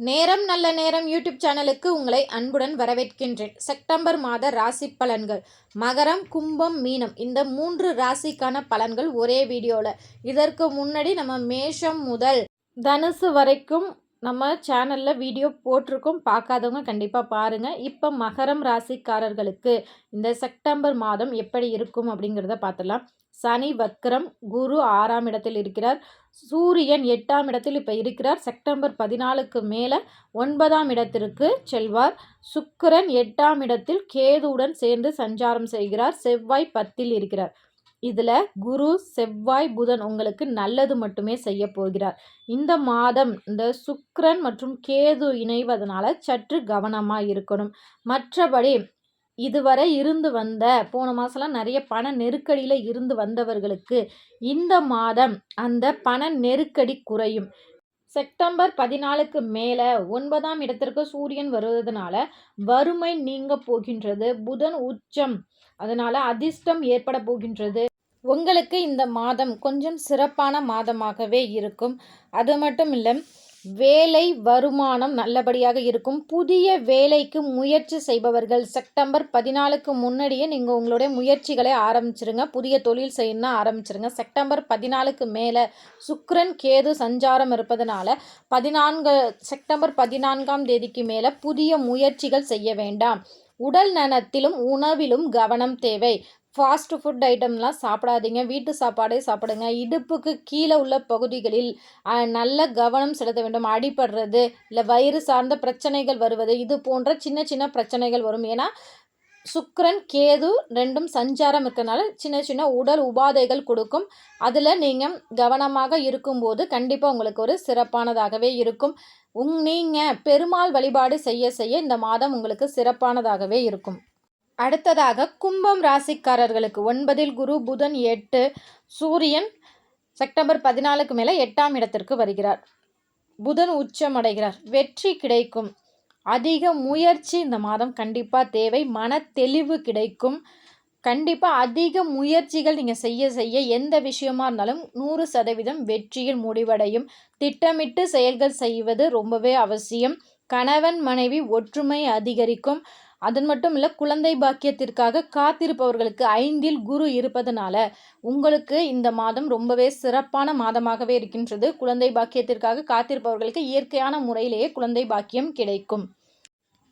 நேரம் நல்ல நேரம் யூடியூப் சேனலுக்கு உங்களை அன்புடன் வரவேற்கின்றேன். செப்டம்பர் மாத ராசி பலன்கள். மகரம் கும்பம் மீனம் இந்த மூன்று ராசிக்கான பலன்கள் ஒரே வீடியோவில் இதற்கு முன்னாடி நம்ம மேஷம் முதல் தனுசு வரைக்கும் நம்ம சேனலில் வீடியோ போட்டிருக்கோம். பார்க்காதவங்க கண்டிப்பாக பாருங்கள் இப்போ மகரம் ராசிக்காரர்களுக்கு இந்த செப்டம்பர் மாதம் எப்படி இருக்கும் அப்படிங்கிறத பார்த்துடலாம். சனி வக்ரம் குரு ஆறாம் இடத்தில் இருக்கிறார். சூரியன் எட்டாம் இடத்தில் இப்போ இருக்கிறார். செப்டம்பர் பதினாலுக்கு மேலே ஒன்பதாம் இடத்திற்கு செல்வார். சுக்கிரன் எட்டாம் இடத்தில் கேதுவுடன் சேர்ந்து சஞ்சாரம் செய்கிறார். செவ்வாய் பத்தில் இருக்கிறார். இதில் குரு செவ்வாய் புதன் உங்களுக்கு நல்லது மட்டுமே செய்ய போகிறார். இந்த மாதம் இந்த சுக்ரன் மற்றும் கேது இணைவதனால சற்று கவனமாக இருக்கணும். மற்றபடி இதுவரை இருந்து வந்த போன மாதம்லாம் நிறைய பண நெருக்கடியில் இருந்து வந்தவர்களுக்கு இந்த மாதம் அந்த பண நெருக்கடி குறையும். செப்டம்பர் பதினாலுக்கு மேலே ஒன்பதாம் இடத்திற்கு சூரியன் வருவதனால வறுமை நீங்க போகின்றது புதன் உச்சம். அதனால் அதிர்ஷ்டம் ஏற்பட போகின்றது. உங்களுக்கு இந்த மாதம் கொஞ்சம் சிறப்பான மாதமாகவே இருக்கும். அது மட்டும் இல்லை வேலை வருமானம் நல்லபடியாக இருக்கும். புதிய வேலைக்கு முயற்சி செய்பவர்கள் செப்டம்பர் பதினாலுக்கு முன்னாடியே நீங்கள் உங்களுடைய முயற்சிகளை ஆரம்பிச்சிருங்க. புதிய தொழில் செய்யணும்னா ஆரம்பிச்சிருங்க. செப்டம்பர் பதினாலுக்கு மேலே சுக்ரன் கேது சஞ்சாரம் இருப்பதனால பதினான்கு செப்டம்பர் பதினான்காம் தேதிக்கு மேலே புதிய முயற்சிகள் செய்ய வேண்டாம். உடல் நலத்திலும் உணவிலும் கவனம் தேவை. ஃபாஸ்ட் ஃபுட் ஐட்டம்லாம் சாப்பிடாதீங்க. வீட்டு சாப்பாடே சாப்பிடுங்க. இடுப்புக்கு கீழே உள்ள பகுதிகளில் நல்ல கவனம் செலுத்த வேண்டும். அடிபடுறது இல்லை வயிறு சார்ந்த பிரச்சனைகள் வருவது இது போன்ற சின்ன சின்ன பிரச்சனைகள் வரும். ஏன்னா சுக்ரன் கேது ரெண்டும் சஞ்சாரம் இருக்கிறனால சின்ன சின்ன உடல் உபாதைகள் கொடுக்கும். அதில் நீங்கள் கவனமாக இருக்கும்போது கண்டிப்பாக உங்களுக்கு ஒரு சிறப்பானதாகவே இருக்கும். உங் நீங்கள் பெருமாள் வழிபாடு செய்ய செய்ய இந்த மாதம் உங்களுக்கு சிறப்பானதாகவே இருக்கும். அடுத்ததாக கும்பம் ராசிக்காரர்களுக்கு ஒன்பதில் குரு புதன் எட்டு சூரியன் செப்டம்பர் பதினாலுக்கு மேலே எட்டாம் இடத்திற்கு வருகிறார். புதன் உச்சம் அடைகிறார் வெற்றி கிடைக்கும். அதிக முயற்சி இந்த மாதம் கண்டிப்பாக தேவை. மன தெளிவு கிடைக்கும். கண்டிப்பாக அதிக முயற்சிகள் நீங்கள் செய்ய செய்ய எந்த விஷயமா இருந்தாலும் நூறு சதவீதம் வெற்றியில் முடிவடையும். திட்டமிட்டு செயல்கள் செய்வது ரொம்பவே அவசியம். கணவன் மனைவி ஒற்றுமை அதிகரிக்கும். அதன் மட்டும் இல்லை குழந்தை பாக்கியத்திற்காக காத்திருப்பவர்களுக்கு ஐந்தில் குரு இருப்பதனால உங்களுக்கு இந்த மாதம் ரொம்பவே சிறப்பான மாதமாகவே இருக்கின்றது. குழந்தை பாக்கியத்திற்காக காத்திருப்பவர்களுக்கு இயற்கையான முறையிலேயே குழந்தை பாக்கியம் கிடைக்கும்.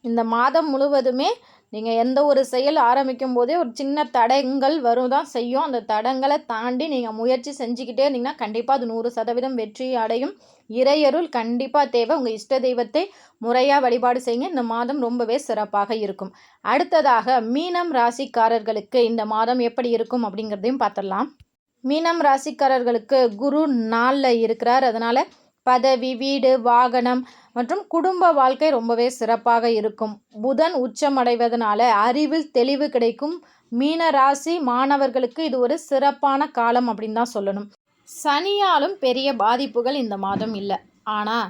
இந்த மாதம் முழுவதுமே நீங்கள் எந்த ஒரு செயல் ஆரம்பிக்கும் போதே ஒரு சின்ன தடங்கள் வரும் தான் செய்யும். அந்த தடங்களை தாண்டி நீங்கள் முயற்சி செஞ்சுக்கிட்டே இருந்தீங்கன்னா கண்டிப்பாக அது நூறு சதவீதம் வெற்றி அடையும். இறையருள் கண்டிப்பாக தேவை. உங்கள் இஷ்ட தெய்வத்தை முறையாக வழிபாடு செய்யுங்க. இந்த மாதம் ரொம்பவே சிறப்பாக இருக்கும். அடுத்ததாக மீனம் ராசிக்காரர்களுக்கு இந்த மாதம் எப்படி இருக்கும் அப்படிங்கிறதையும் பார்த்துடலாம். மீனம் ராசிக்காரர்களுக்கு குரு நாளில் இருக்கிறார். அதனால் பதவி வீடு வாகனம் மற்றும் குடும்ப வாழ்க்கை ரொம்பவே சிறப்பாக இருக்கும். புதன் உச்சமடைவதனால அறிவில் தெளிவு கிடைக்கும். மீன ராசி மாணவர்களுக்கு இது ஒரு சிறப்பான காலம் அப்படின்னு தான் சொல்லணும். சனியாலும் பெரிய பாதிப்புகள் இந்த மாதம் இல்லை. ஆனால்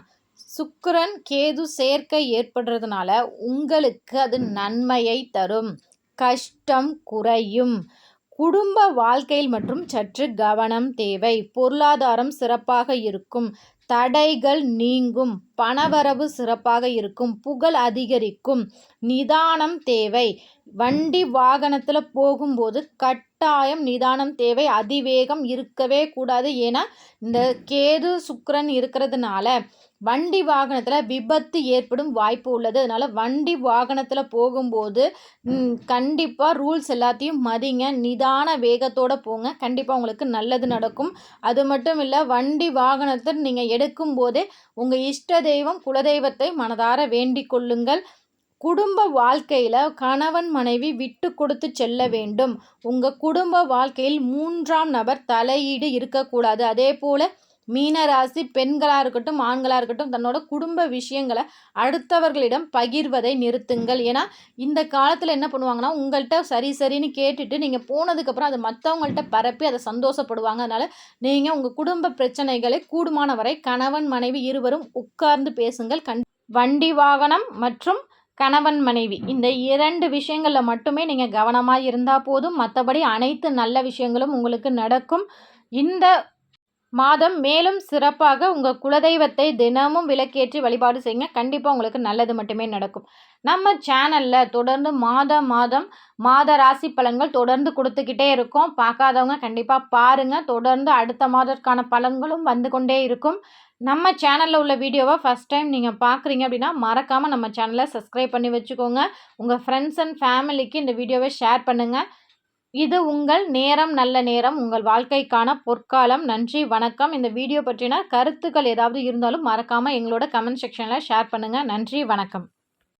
சுக்கரன் கேது சேர்க்கை ஏற்படுறதுனால உங்களுக்கு அது நன்மையை தரும். கஷ்டம் குறையும். குடும்ப வாழ்க்கையில் மற்றும் சற்று கவனம் தேவை. பொருளாதாரம் சிறப்பாக இருக்கும். தடைகள் நீங்கும். பணவரவு சிறப்பாக இருக்கும். புகழ் அதிகரிக்கும். நிதானம் தேவை. வண்டி வாகனத்தில் போகும்போது கட் கட்டாயம் நிதானம் தேவை. அதிவேகம் இருக்கவே கூடாது ஏன்னா இந்த கேது சுக்கரன் இருக்கிறதுனால வண்டி வாகனத்தில் விபத்து ஏற்படும் வாய்ப்பு உள்ளது. அதனால் வண்டி வாகனத்தில் போகும்போது கண்டிப்பாக ரூல்ஸ் எல்லாத்தையும் மதிங்க. நிதான வேகத்தோடு போங்க. கண்டிப்பாக உங்களுக்கு நல்லது நடக்கும். அது மட்டும் இல்லை வண்டி வாகனத்தை நீங்கள் எடுக்கும்போதே உங்கள் இஷ்ட தெய்வம் குலதெய்வத்தை மனதார வேண்டிக் கொள்ளுங்கள். குடும்ப வாழ்க்கையில் கணவன் மனைவி விட்டு கொடுத்து செல்ல வேண்டும். உங்கள் குடும்ப வாழ்க்கையில் மூன்றாம் நபர் தலையீடு இருக்கக்கூடாது. அதே போல் மீனராசி பெண்களாக இருக்கட்டும் ஆண்களாக இருக்கட்டும் தன்னோட குடும்ப விஷயங்களை அடுத்தவர்களிடம் பகிர்வதை நிறுத்துங்கள். ஏன்னா இந்த காலத்தில் என்ன பண்ணுவாங்கன்னா உங்கள்கிட்ட சரி சரின்னு கேட்டுட்டு நீங்கள் போனதுக்கப்புறம் அதை மற்றவங்கள்ட்ட பரப்பி அதை சந்தோஷப்படுவாங்க. அதனால் நீங்கள் உங்கள் குடும்ப பிரச்சனைகளை கூடுமான வரை கணவன் மனைவி இருவரும் உட்கார்ந்து பேசுங்கள். கண் வண்டி வாகனம் மற்றும் கணவன் மனைவி. இந்த இரண்டு விஷயங்களில் மட்டுமே நீங்கள் கவனமாக இருந்தால் போதும். மற்றபடி அனைத்து நல்ல விஷயங்களும் உங்களுக்கு நடக்கும். இந்த மாதம் மேலும் சிறப்பாக உங்கள் குலதெய்வத்தை தினமும் விளக்கேற்றி வழிபாடு செய்யுங்க. கண்டிப்பாக உங்களுக்கு நல்லது மட்டுமே நடக்கும். நம்ம சேனலில் தொடர்ந்து மாதம் மாதம் மாத ராசி பலன்கள் தொடர்ந்து கொடுத்துக்கிட்டே இருக்கும். பார்க்காதவங்க கண்டிப்பாக பாருங்கள் தொடர்ந்து அடுத்த மாதத்துக்கான பலன்களும் வந்து கொண்டே இருக்கும். நம்ம சேனலில் உள்ள வீடியோவை ஃபஸ்ட் டைம் நீங்கள் பார்க்குறீங்க அப்படின்னா மறக்காமல் நம்ம சேனலை சப்ஸ்கிரைப் பண்ணி வச்சுக்கோங்க. உங்கள் ஃப்ரெண்ட்ஸ் அண்ட் ஃபேமிலிக்கு இந்த வீடியோவை ஷேர் பண்ணுங்கள் இது உங்கள் நேரம் நல்ல நேரம் உங்கள் வாழ்க்கைக்கான பொற்காலம். நன்றி வணக்கம். இந்த வீடியோ பற்றின கருத்துக்கள் ஏதாவது இருந்தாலும் மறக்காமல் எங்களோட கமெண்ட் செக்ஷனில் ஷேர் பண்ணுங்கள் நன்றி வணக்கம்.